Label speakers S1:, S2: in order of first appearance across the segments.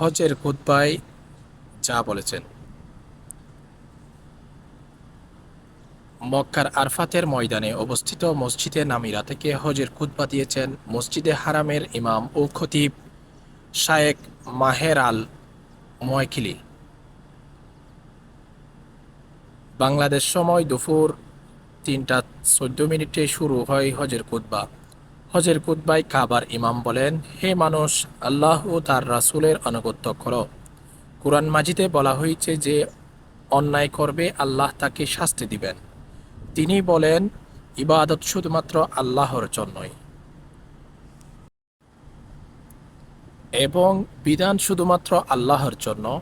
S1: হজের খুতবায় যা বলেছেন। মক্কার আরফাতের ময়দানে অবস্থিত মসজিদে নামিরা থেকে হজের খুতবা দিয়েছেন মসজিদে হারামের ইমাম ও খতিব শায়েক মাহের আল ময়খিলি। বাংলাদেশ সময় দুপুর তিনটা চোদ্দ মিনিটে শুরু হয় হজের কুতবা হজের কুতবায় কাবার ইমাম বলেন, হে মানুষ, আল্লাহ ও তার রাসূলের আনুগত্য করো। কোরআন মাজিদে বলা হয়েছে যে, অন্যায় করবে আল্লাহ তাকে শাস্তি দিবেন। তিনি বলেন, ইবাদত শুধুমাত্র আল্লাহর জন্যই। এবং বিধান শুধুমাত্র আল্লাহর জন্য,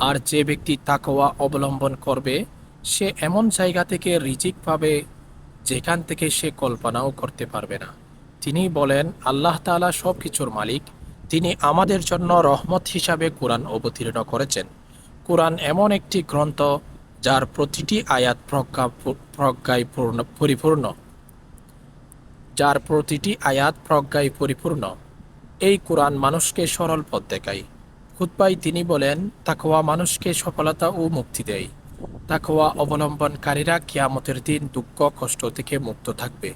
S1: আর যে ব্যক্তি তাকওয়া অবলম্বন করবে, সে এমন জায়গা থেকে রিজিক পাবে যেখান থেকে সে কল্পনাও করতে পারবে না। তিনি বলেন, আল্লাহ তাআলা সব কিছুর মালিক। তিনি আমাদের জন্য রহমত হিসাবে কোরআন অবতীর্ণ করেছেন। কোরআন এমন একটি গ্রন্থ যার প্রতিটি আয়াত প্রজ্ঞা প্রজ্ঞায় পূর্ণ, পরিপূর্ণ। যার প্রতিটি আয়াত প্রজ্ঞায় পরিপূর্ণ। এই কোরআন মানুষকে সরল পথ দেখায়। খুতবাই তিনি বলেন, তাকওয়া মানুষকে সফলতা ও মুক্তি দেয়। তাকওয়া অবলম্বনকারীরা কিয়ামতের দিন দুঃখ, কষ্ট থেকে মুক্ত থাকবে।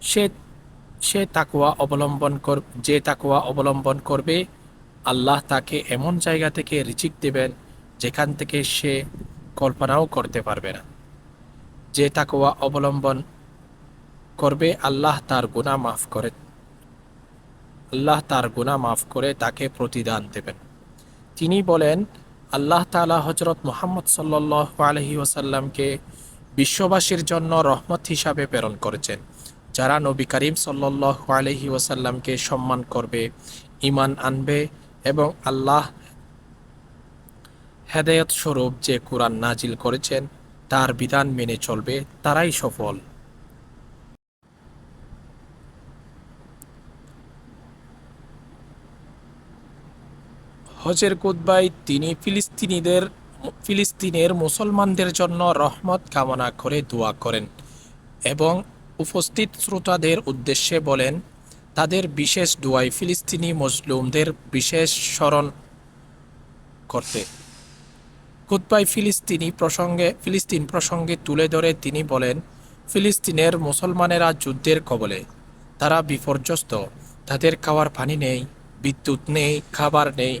S1: সে সে তাকুয়া অবলম্বন কর, যে তাকুয়া অবলম্বন করবে, আল্লাহ তাকে এমন জায়গা থেকে রিচিক দেবেন যেখান থেকে সে কল্পনাও করতে পারবে না। যে তাকুয়া অবলম্বন করবে, আল্লাহ তার গুনাহ মাফ করে, আল্লাহ তার গুনাহ মাফ করে তাকে প্রতিদান দেবেন। তিনি বলেন, আল্লাহ তাআলা হজরত মোহাম্মদ আলহি ওসাল্লামকে বিশ্ববাসীর জন্য রহমত হিসাবে প্রেরণ করেছেন। যারা নবী করিম সাল্লাহ আলহি ওসাল্লামকে সম্মান করবে ইমান আনবে এবং আল্লাহ হেদায়ত স্বরূপ যে কোরআন নাজিল করেছেন, তার বিধান মেনে চলবে, তারাই সফল। হজের কুতবায় তিনি ফিলিস্তিনিদের, ফিলিস্তিনের মুসলমানদের জন্য রহমত কামনা করে দোয়া করেন এবং উপস্থিত শ্রোতাদের উদ্দেশ্যে বলেন, তাদের বিশেষ দোয়াই ফিলিস্তিনি মজলুমদের বিশেষ স্মরণ করতে। কুতবাই ফিলিস্তিনি প্রসঙ্গে, ফিলিস্তিন প্রসঙ্গে তুলে ধরে তিনি বলেন, ফিলিস্তিনের মুসলমানেরা যুদ্ধের কবলে, তারা বিপর্যস্ত, তাদের খাওয়ার পানি নেই, বিদ্যুৎ নেই, খাবার নেই।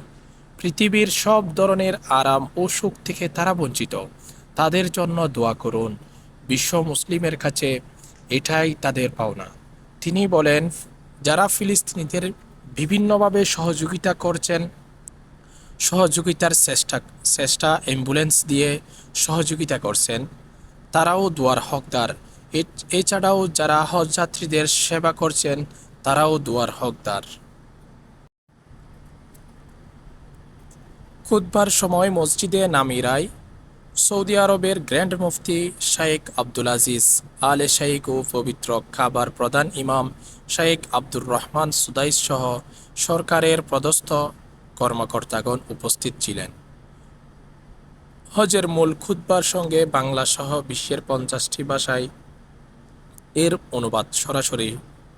S1: পৃথিবীর সব ধরনের আরাম ও সুখ থেকে তারা বঞ্চিত। তাদের জন্য দোয়া করুন, বিশ্ব মুসলিমের কাছে এটাই তাদের পাওনা। তিনি বলেন, যারা ফিলিস্তিনিদের বিভিন্নভাবে সহযোগিতা করছেন, সহযোগিতার চেষ্টা চেষ্টা অ্যাম্বুলেন্স দিয়ে সহযোগিতা করছেন, তারাও দুয়ার হকদার। এছাড়াও যারা হজযাত্রীদের সেবা করছেন, তারাও দুয়ার হকদার। খুতবার সময় মসজিদে নামিরায় সৌদি আরবের গ্র্যান্ড মুফতি শাইখ আব্দুল আজিজ, আলে শাইখ ও পবিত্র কাবার প্রধান ইমাম শাইখ আব্দুর রহমান সুদাইস সহ সরকারের পদস্থ কর্মকর্তাগণ উপস্থিত ছিলেন। হজের মূল খুতবার সঙ্গে বাংলা সহ বিশ্বের পঞ্চাশটি ভাষায় এর অনুবাদ সরাসরি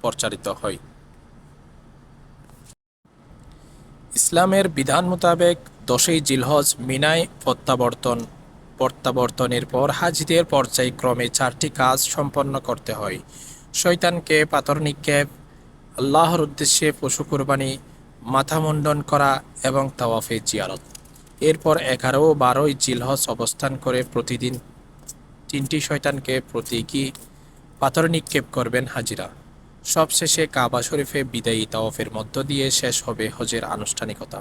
S1: প্রচারিত হয়। ইসলামের বিধান মোতাবেক দশই জিলহজ মিনায় প্রত্যাবর্তন প্রত্যাবর্তনের পর হাজিদের পর্যায়ক্রমে চারটি কাজ সম্পন্ন করতে হয়। শয়তানকে পাথর নিক্ষেপ আল্লাহর উদ্দেশ্যে পশু কোরবানি, মাথা মুন্ডন করা এবং তাওয়াফে জিয়ারত। এরপর এগারো বারোই জিলহজ অবস্থান করে প্রতিদিন তিনটি শয়তানকে প্রতীকী পাথর নিক্ষেপ করবেন হাজিরা। সবশেষে কাবা শরীফে বিদায়ী তাওয়াফের মধ্য দিয়ে শেষ হবে হজের আনুষ্ঠানিকতা।